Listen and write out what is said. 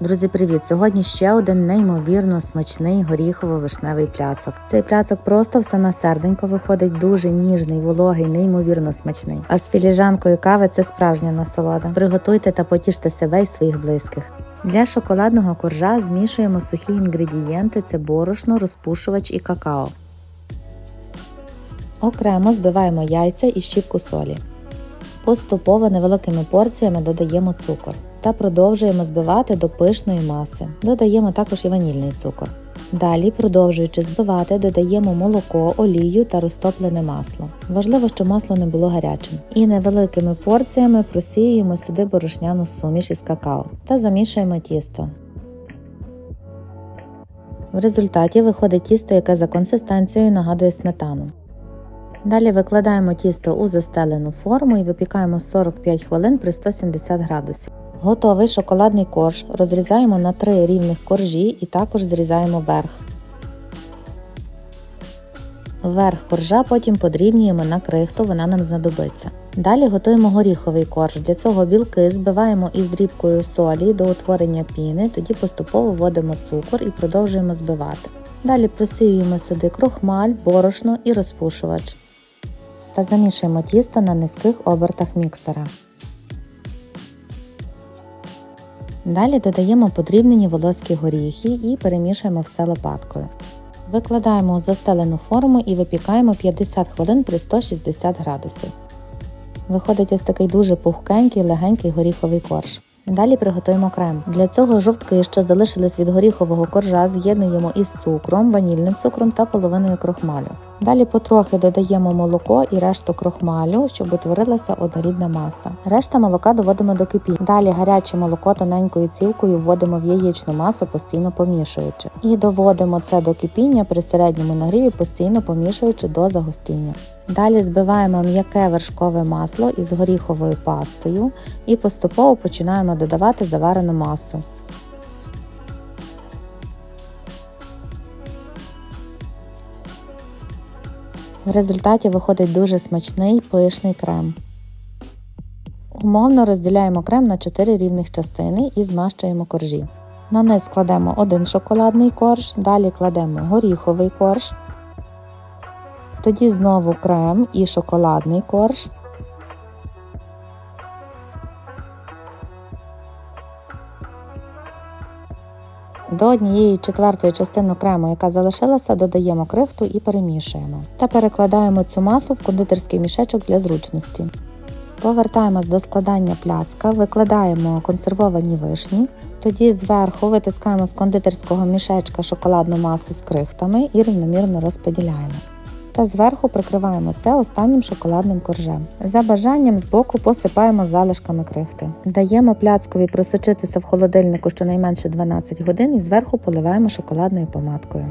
Друзі, привіт! Сьогодні ще один неймовірно смачний горіхово-вишневий пляцок. Цей пляцок просто в саме серденько виходить дуже ніжний, вологий, неймовірно смачний. А з філіжанкою кави це справжня насолода. Приготуйте та потіште себе і своїх близьких. Для шоколадного коржа змішуємо сухі інгредієнти: це борошно, розпушувач і какао. Окремо збиваємо яйця і щіпку солі. Поступово невеликими порціями додаємо цукор та продовжуємо збивати до пишної маси. Додаємо також і ванільний цукор. Далі, продовжуючи збивати, додаємо молоко, олію та розтоплене масло. Важливо, щоб масло не було гарячим. І невеликими порціями просіюємо сюди борошняну суміш із какао та замішуємо тісто. В результаті виходить тісто, яке за консистенцією нагадує сметану. Далі викладаємо тісто у застелену форму і випікаємо 45 хвилин при 170 градусів. Готовий шоколадний корж розрізаємо на три рівних коржі і також зрізаємо верх. Верх коржа потім подрібнюємо на крихту, вона нам знадобиться. Далі готуємо горіховий корж. Для цього білки збиваємо із дрібкою солі до утворення піни, тоді поступово вводимо цукор і продовжуємо збивати. Далі просіюємо сюди крохмаль, борошно і розпушувач та замішуємо тісто на низьких обертах міксера. Далі додаємо подрібнені волоські горіхи і перемішуємо все лопаткою. Викладаємо у застелену форму і випікаємо 50 хвилин при 160 градусів. Виходить ось такий дуже пухкенький, легенький горіховий корж. Далі приготуємо крем. Для цього жовтки, що залишились від горіхового коржа, з'єднуємо із цукром, ванільним цукром та половиною крохмалю. Далі потрохи додаємо молоко і решту крохмалю, щоб утворилася однорідна маса. Решта молока доводимо до кипіння. Далі гаряче молоко тоненькою цівкою вводимо в яєчну масу, постійно помішуючи. І доводимо це до кипіння при середньому нагріві, постійно помішуючи до загустіння. Далі збиваємо м'яке вершкове масло із горіховою пастою і поступово починаємо додавати заварену масу. В результаті виходить дуже смачний пишний крем. Умовно розділяємо крем на 4 рівних частини і змащуємо коржі. На низ кладемо один шоколадний корж, далі кладемо горіховий корж, тоді знову крем і шоколадний корж. До однієї четвертої частини крему, яка залишилася, додаємо крихту і перемішуємо. Та перекладаємо цю масу в кондитерський мішечок для зручності. Повертаємось до складання пляцка, викладаємо консервовані вишні, тоді зверху витискаємо з кондитерського мішечка шоколадну масу з крихтами і рівномірно розподіляємо. Та зверху прикриваємо це останнім шоколадним коржем. За бажанням збоку посипаємо залишками крихти. Даємо пляцкові просочитися в холодильнику щонайменше 12 годин і зверху поливаємо шоколадною помадкою.